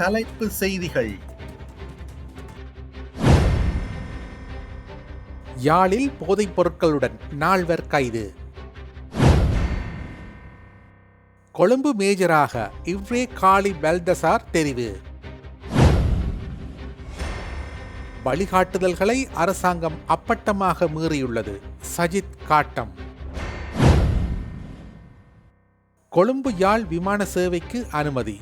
தலைப்பு செய்திகள். யாழில் போதைப் பொருட்களுடன் நால்வர் கைது. கொழும்பு மேஜராக இவ்ரே காளி பெல்தசார் தெரிவு. வழிகாட்டுதல்களை அரசாங்கம் அப்பட்டமாக மீறியுள்ளது. சஜித் காட்டம். கொழும்பு யாழ் விமான சேவைக்கு அனுமதி.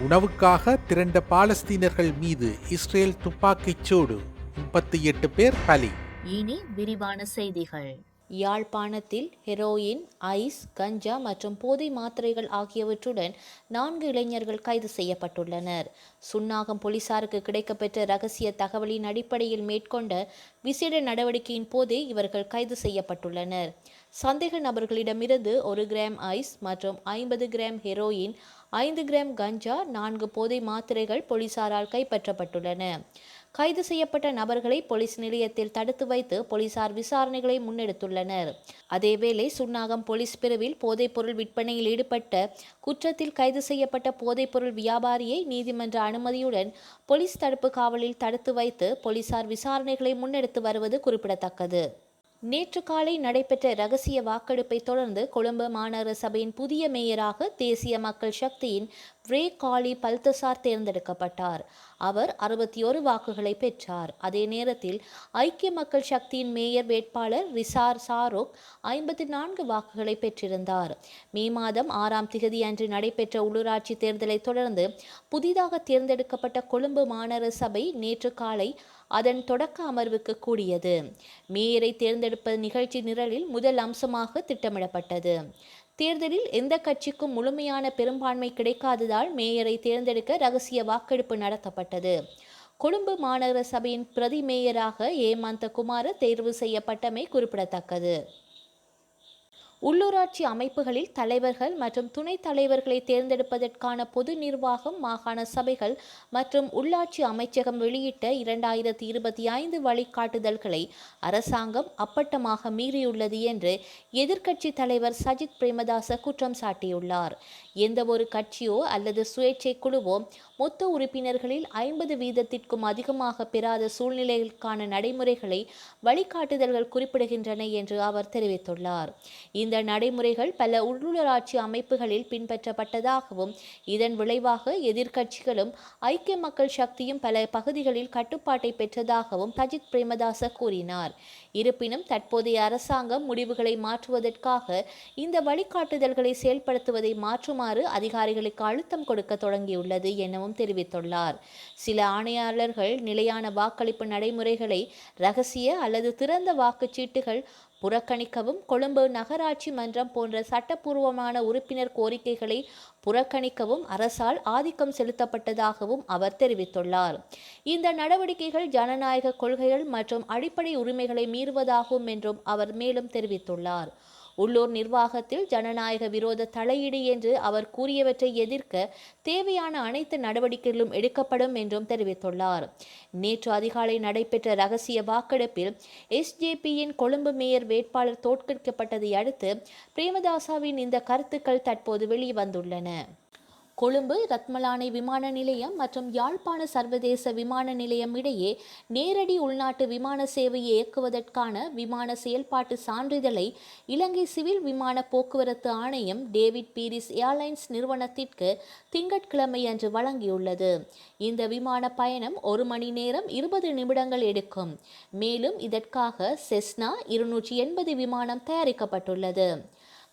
உணவுக்காக திரண்ட பாலஸ்தீனர்கள் மீது இஸ்ரேல் துப்பாக்கிச் சூடு. முப்பத்தி எட்டு பேர் பலி. இனி விரிவான செய்திகள். யாழ்ப்பாணத்தில் ஹெரோயின் ஐஸ் கஞ்சா மற்றும் போதை மாத்திரைகள் ஆகியவற்றுடன் நான்கு இளைஞர்கள் கைது செய்யப்பட்டுள்ளனர். சுன்னாகம் போலீசாருக்கு கிடைக்கப்பெற்ற ரகசிய தகவலின் அடிப்படையில் மேற்கொண்ட விசேட நடவடிக்கையின் போதே இவர்கள் கைது செய்யப்பட்டுள்ளனர். சந்தேக நபர்களிடமிருந்து ஒரு கிராம் ஐஸ் மற்றும் ஐம்பது கிராம் ஹெரோயின் ஐந்து கிராம் கஞ்சா நான்கு போதை மாத்திரைகள் போலீசாரால் கைப்பற்றப்பட்டுள்ளன. கைது செய்யப்பட்ட நபர்களை போலீஸ் நிலையத்தில் தடுத்து வைத்து போலீசார் விசாரணைகளை முன்னெடுத்துள்ளனர். அதேவேளை சுன்னாகம் போலீஸ் பிரிவில் போதைப்பொருள் விற்பனையில் ஈடுபட்ட குற்றத்தில் கைது செய்யப்பட்ட போதைப்பொருள் வியாபாரியை நீதிமன்ற அனுமதியுடன் போலீஸ் தடுப்பு காவலில் தடுத்து வைத்து போலீசார் விசாரணைகளை முன்னெடுத்து வருவது குறிப்பிடத்தக்கது. நேற்று காலை நடைபெற்ற ரகசிய வாக்கெடுப்பை தொடர்ந்து கொழும்பு மாநகர சபையின் புதிய மேயராக தேசிய மக்கள் சக்தியின் வ்ரே காலி பல்தசார் தேர்ந்தெடுக்கப்பட்டார். அவர் அறுபத்தி ஒரு வாக்குகளை பெற்றார். அதே நேரத்தில் ஐக்கிய மக்கள் சக்தியின் மேயர் வேட்பாளர் ரிசார் சாரோக் ஐம்பத்தி நான்கு வாக்குகளை பெற்றிருந்தார். மே மாதம் ஆறாம் திகதி அன்று நடைபெற்ற உள்ளூராட்சி தேர்தலை தொடர்ந்து புதிதாக தேர்ந்தெடுக்கப்பட்ட கொழும்பு மாநகர சபை நேற்று காலை அதன் தொடக்க அமர்வுக்கு கூடியது. மேயரை தேர்ந்தெடுப்பது நிகழ்ச்சி நிரலில் முதல் அம்சமாக திட்டமிடப்பட்டது. தேர்தலில் எந்த கட்சிக்கும் முழுமையான பெரும்பான்மை கிடைக்காததால் மேயரை தேர்ந்தெடுக்க ரகசிய வாக்கெடுப்பு நடத்தப்பட்டது. கொழும்பு மாநகர சபையின் பிரதி மேயராக ஏமாந்த குமார தேர்வு செய்யப்பட்டமை குறிப்பிடத்தக்கது. உள்ளூராட்சி அமைப்புகளில் தலைவர்கள் மற்றும் துணைத் தலைவர்களை தேர்ந்தெடுப்பதற்கான பொது நிர்வாகம் மாகாண சபைகள் மற்றும் உள்ளாட்சி அமைச்சகம் வெளியிட்ட இரண்டாயிரத்தி இருபத்தி ஐந்து வழிகாட்டுதல்களை அரசாங்கம் அப்பட்டமாக மீறியுள்ளது என்று எதிர்க்கட்சி தலைவர் சஜித் பிரேமதாச குற்றம் சாட்டியுள்ளார். எந்த ஒரு கட்சியோ அல்லது சுயேட்சை குழுவோ மொத்த உறுப்பினர்களில் ஐம்பது வீதத்திற்கும் அதிகமாக பெறாத சூழ்நிலைகளுக்கான நடைமுறைகளை வழிகாட்டுதல்கள் குறிப்பிடுகின்றன என்று அவர் தெரிவித்துள்ளார். இந்த நடைமுறைகள் பல உள்ளூராட்சி அமைப்புகளில் பின்பற்றப்பட்டதாகவும் இதன் விளைவாக எதிர்க்கட்சிகளும் ஐக்கிய மக்கள் சக்தியும் பல பகுதிகளில் கட்டுப்பாட்டை பெற்றதாகவும் சஜித் பிரேமதாச கூறினார். இருப்பினும் தற்போதைய அரசாங்கம் முடிவுகளை மாற்றுவதற்காக இந்த வழிகாட்டுதல்களை செயல்படுத்துவதை மாற்றுமாறு அதிகாரிகளுக்கு அழுத்தம் கொடுக்க தொடங்கியுள்ளது எனவும் தெரிவித்துள்ளார். சில ஆணையாளர்கள் நிலையான வாக்களிப்பு நடைமுறைகளை ரகசிய அல்லது திறந்த வாக்குச்சீட்டுகள் புறக்கணிக்கவும் கொழும்பு நகராட்சி மன்றம் போன்ற சட்டப்பூர்வமான உறுப்பினர் கோரிக்கைகளை புறக்கணிக்கவும் அரசால் ஆதிக்கம் செலுத்தப்பட்டதாகவும் அவர் தெரிவித்துள்ளார். இந்த நடவடிக்கைகள் ஜனநாயக கொள்கைகள் மற்றும் அடிப்படை உரிமைகளை மீறுவதாகும் என்றும் அவர் மேலும் தெரிவித்துள்ளார். உள்ளூர் நிர்வாகத்தில் ஜனநாயக விரோத தலையீடு என்று அவர் கூறியவற்றை எதிர்க்க தேவையான அனைத்து நடவடிக்கைகளும் எடுக்கப்படும் என்றும் தெரிவித்துள்ளார். நேற்று அதிகாலை நடைபெற்ற ரகசிய வாக்கெடுப்பில் எஸ்ஜேபியின் கொழும்பு மேயர் வேட்பாளர் தோற்கடிக்கப்பட்டதை அடுத்து பிரேமதாசாவின் இந்த கருத்துக்கள் தற்போது வெளிவந்துள்ளன. கொழும்பு ரத்மலானை விமான நிலையம் மற்றும் யாழ்ப்பாண சர்வதேச விமான நிலையம் இடையே நேரடி உள்நாட்டு விமான சேவையை இயக்குவதற்கான விமான செயல்பாட்டு சான்றிதழை இலங்கை சிவில் விமான போக்குவரத்து ஆணையம் டேவிட் பீரிஸ் ஏர்லைன்ஸ் நிறுவனத்திற்கு திங்கட்கிழமை அன்று வழங்கியுள்ளது. இந்த விமான பயணம் ஒரு மணி நேரம் இருபது நிமிடங்கள் எடுக்கும். மேலும் இதற்காக செஸ்னா இருநூற்றி எண்பது விமானம் தயாரிக்கப்பட்டுள்ளது.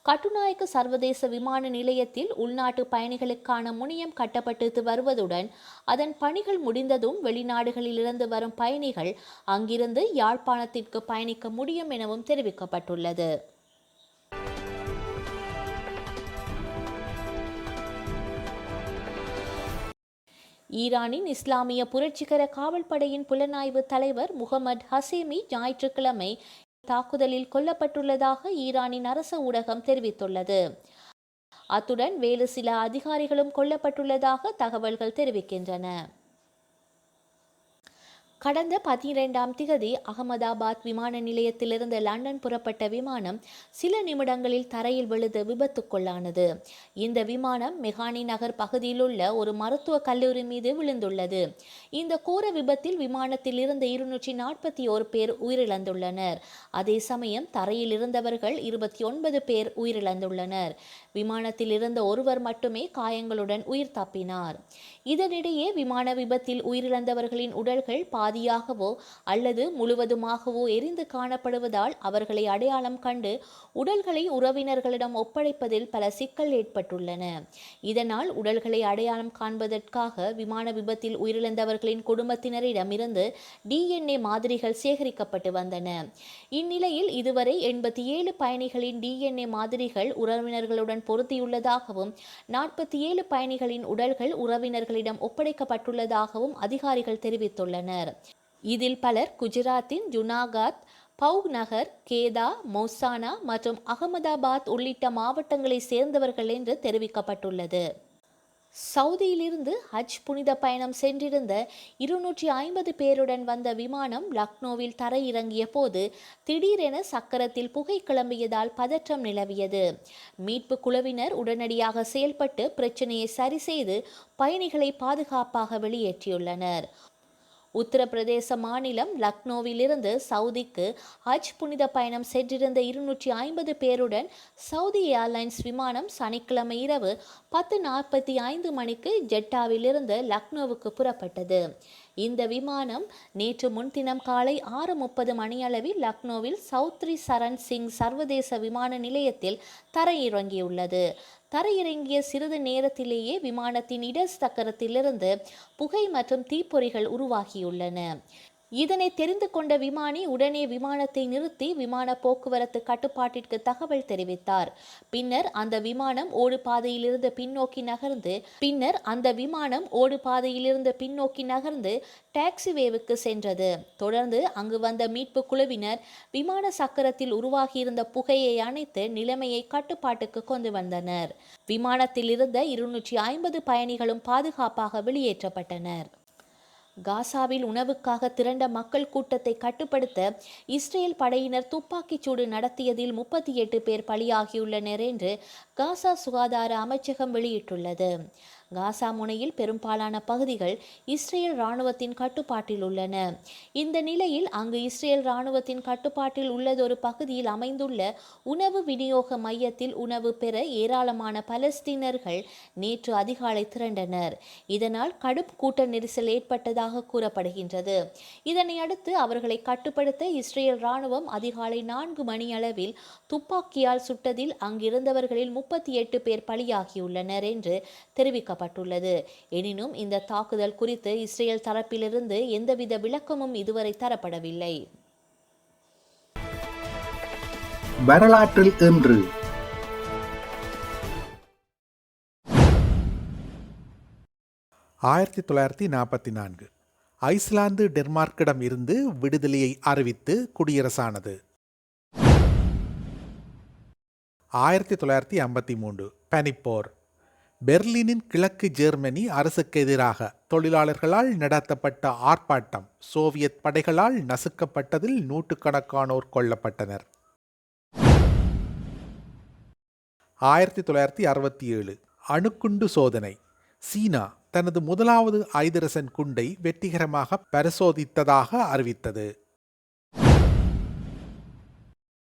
கட்டுநாயக்க சர்வதேச விமான நிலையத்தில் உள்நாட்டு பயணிகளுக்கான முனையம் கட்டப்பட்டு வருவதுடன் அதன் பணிகள் முடிந்ததும் வெளிநாடுகளிலிருந்து வரும் பயணிகள் அங்கிருந்து யாழ்ப்பாணத்திற்கு பயணிக்க முடியும் எனவும் தெரிவிக்கப்பட்டுள்ளது. ஈரானின் இஸ்லாமிய புரட்சிகர காவல்படையின் புலனாய்வு தலைவர் முகமது ஹசேமி ஞாயிற்றுக்கிழமை தாக்குதலில் கொல்லப்பட்டுள்ளதாக ஈரானின் அரச ஊடகம் தெரிவித்துள்ளது. அத்துடன் வேறு சில அதிகாரிகளும் கொல்லப்பட்டுள்ளதாக தகவல்கள் தெரிவிக்கின்றன. கடந்த பதினிரெண்டாம் திகதி அகமதாபாத் விமான நிலையத்திலிருந்து லண்டன் புறப்பட்ட விமானம் சில நிமிடங்களில் தரையில் விழுந்து விபத்துக்குள்ளானது. இந்த விமானம் மெகானி நகர் பகுதியிலுள்ள ஒரு மருத்துவ கல்லூரி மீது விழுந்துள்ளது. இந்த கோர விபத்தில் விமானத்தில் இருந்த இருநூற்றி நாற்பத்தி ஒரு பேர் உயிரிழந்துள்ளனர். அதே சமயம் தரையில் இருந்தவர்கள் இருபத்தி ஒன்பது பேர் உயிரிழந்துள்ளனர். விமானத்தில் இருந்த ஒருவர் மட்டுமே காயங்களுடன் உயிர் தப்பினார். இதனிடையே விமான விபத்தில் உயிரிழந்தவர்களின் உடல்கள் பாதியாகவோ அல்லது முழுவதுமாகவோ எரிந்து காணப்படுவதால் அவர்களை அடையாளம் கண்டு உடல்களை உறவினர்களிடம் ஒப்படைப்பதில் பல சிக்கல் ஏற்பட்டுள்ளன. இதனால் உடல்களை அடையாளம் காண்பதற்காக விமான விபத்தில் உயிரிழந்தவர்களின் குடும்பத்தினரிடமிருந்து டிஎன்ஏ மாதிரிகள் சேகரிக்கப்பட்டு வந்தன. இந்நிலையில் இதுவரை எண்பத்தி ஏழு பயணிகளின் டிஎன்ஏ மாதிரிகள் உறவினர்களுடன் பொருத்தியுள்ளதாகவும் நாற்பத்தி ஏழு பயணிகளின் உடல்கள் உறவினர்கள் அதிகாரிகளிடம் ஒப்படைக்கப்பட்டுள்ளதாகவும் அதிகாரிகள் தெரிவித்துள்ளனர். இதில் பலர் குஜராத்தின் ஜுனாகாத் பவுக் நகர் கேதா மௌசானா மற்றும் அகமதாபாத் உள்ளிட்ட மாவட்டங்களைச் சேர்ந்தவர்கள் என்று தெரிவிக்கப்பட்டுள்ளது. சவுதியிலிருந்து ஹஜ் புனித பயணம் சென்றிருந்த இருநூற்றி ஐம்பது பேருடன் வந்த விமானம் லக்னோவில் தரையிறங்கிய போது திடீரென சக்கரத்தில் புகை கிளம்பியதால் பதற்றம் நிலவியது. மீட்பு குழுவினர் உடனடியாக செயல்பட்டு பிரச்சனையை சரி செய்து பயணிகளை பாதுகாப்பாக வெளியேற்றியுள்ளனர். உத்தரப்பிரதேச மாநிலம் லக்னோவிலிருந்து சவுதிக்கு ஹஜ் புனித பயணம் சென்றிருந்த இருநூற்றி ஐம்பது பேருடன் சவுதி ஏர்லைன்ஸ் விமானம் சனிக்கிழமை இரவு பத்து நாற்பத்தி ஐந்து மணிக்கு ஜெட்டாவிலிருந்து லக்னோவுக்கு புறப்பட்டது. இந்த விமானம் நேற்று முன்தினம் காலை ஆறு முப்பது மணியளவில் லக்னோவில் சௌத்ரி சரண் சிங் சர்வதேச விமான நிலையத்தில் தரையிறங்கியுள்ளது. தரையிறங்கிய சிறிது நேரத்திலேயே விமானத்தின் இடஸ்தக்கரத்திலிருந்து புகை மற்றும் தீப்பொறிகள் உருவாகியுள்ளன. இதனை தெரிந்து கொண்ட விமானி உடனே விமானத்தை நிறுத்தி விமான போக்குவரத்து கட்டுப்பாட்டிற்கு தகவல் தெரிவித்தார். பின்னர் அந்த விமானம் ஓடு பாதையிலிருந்து பின்னோக்கி நகர்ந்து பின்னர் அந்த விமானம் ஓடு பாதையிலிருந்து பின்னோக்கி நகர்ந்து டாக்ஸிவேவுக்கு சென்றது. தொடர்ந்து அங்கு வந்த மீட்பு குழுவினர் விமான சக்கரத்தில் உருவாகியிருந்த புகையை அணைத்து நிலைமையை கட்டுப்பாட்டுக்கு கொண்டு வந்தனர். விமானத்தில் இருந்த இருநூற்றி ஐம்பது பயணிகளும் பாதுகாப்பாக வெளியேற்றப்பட்டனர். காசாவில் உணவுக்காக திரண்ட மக்கள் கூட்டத்தை கட்டுப்படுத்த இஸ்ரேல் படையினர் துப்பாக்கிச் சூடு நடத்தியதில் முப்பத்தி எட்டு பேர் பலியாகியுள்ளனர் என்று காசா சுகாதார அமைச்சகம் வெளியிட்டுள்ளது. காசா முனையில் பெரும்பாலான பகுதிகள் இஸ்ரேல் இராணுவத்தின் கட்டுப்பாட்டில் உள்ளன. இந்த நிலையில் அங்கு இஸ்ரேல் இராணுவத்தின் கட்டுப்பாட்டில் உள்ளதொரு பகுதியில் அமைந்துள்ள உணவு விநியோக மையத்தில் உணவு பெற ஏராளமான பலஸ்தீனர்கள் நேற்று அதிகாலை திரண்டனர். இதனால் கடும் கூட்ட நெரிசல் ஏற்பட்டதாக கூறப்படுகின்றது. இதனை அடுத்து அவர்களை கட்டுப்படுத்த இஸ்ரேல் இராணுவம் அதிகாலை நான்கு மணியளவில் துப்பாக்கியால் சுட்டதில் அங்கிருந்தவர்களில் முப்பத்தி எட்டு பேர் பலியாகியுள்ளனர் என்று தெரிவிக்கப்பட்டுள்ளது எனினும் இந்த தாக்குதல் குறித்து இஸ்ரேல் தரப்பிலிருந்து எந்தவித விளக்கமும் இதுவரை தரப்படவில்லை. வரலாற்றில் இன்று. ஆயிரத்தி தொள்ளாயிரத்தி நாற்பத்தி நான்கு. ஐஸ்லாந்து டென்மார்க்கிடம் இருந்து விடுதலையை அறிவித்து குடியரசானது. ஆயிரத்தி தொள்ளாயிரத்தி ஐம்பத்தி மூன்று. பனிப்போர். பெர்லினின் கிழக்கு ஜெர்மனி அரசுக்கு எதிராக தொழிலாளர்களால் நடத்தப்பட்ட ஆர்ப்பாட்டம் சோவியத் படைகளால் நசுக்கப்பட்டதில் நூற்றுக்கணக்கானோர் கொல்லப்பட்டனர். ஆயிரத்தி தொள்ளாயிரத்தி அறுபத்தி ஏழு. அணுக்குண்டு சோதனை. சீனா தனது முதலாவது ஐதரசன் குண்டை வெற்றிகரமாக பரிசோதித்ததாக அறிவித்தது.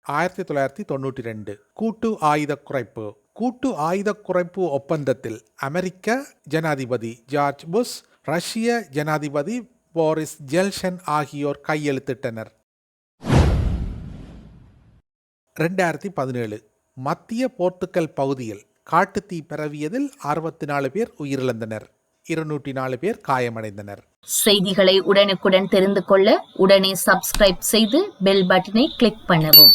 ஆயிரத்தி தொள்ளாயிரத்தி தொண்ணூற்றி ரெண்டு. கூட்டு ஆயுத குறைப்பு. கூட்டு ஆயுத குறைப்பு ஒப்பந்தத்தில் அமெரிக்க ஜனாதிபதி ஜார்ஜ் புஷ் ரஷ்ய ஜனாதிபதி போரிஸ் ஜெல்சன் ஆகியோர் கையெழுத்திட்டனர். ரெண்டாயிரத்தி பதினேழு மத்திய போர்த்துக்கல் பகுதியில் காட்டுத்தீ பரவியதில் அறுபத்தி நாலு பேர் உயிரிழந்தனர். இருநூற்றி நாலு பேர் காயமடைந்தனர். செய்திகளை உடனுக்குடன் தெரிந்து கொள்ள உடனே சப்ஸ்கிரைப் செய்து பெல் பட்டனை கிளிக் பண்ணவும்.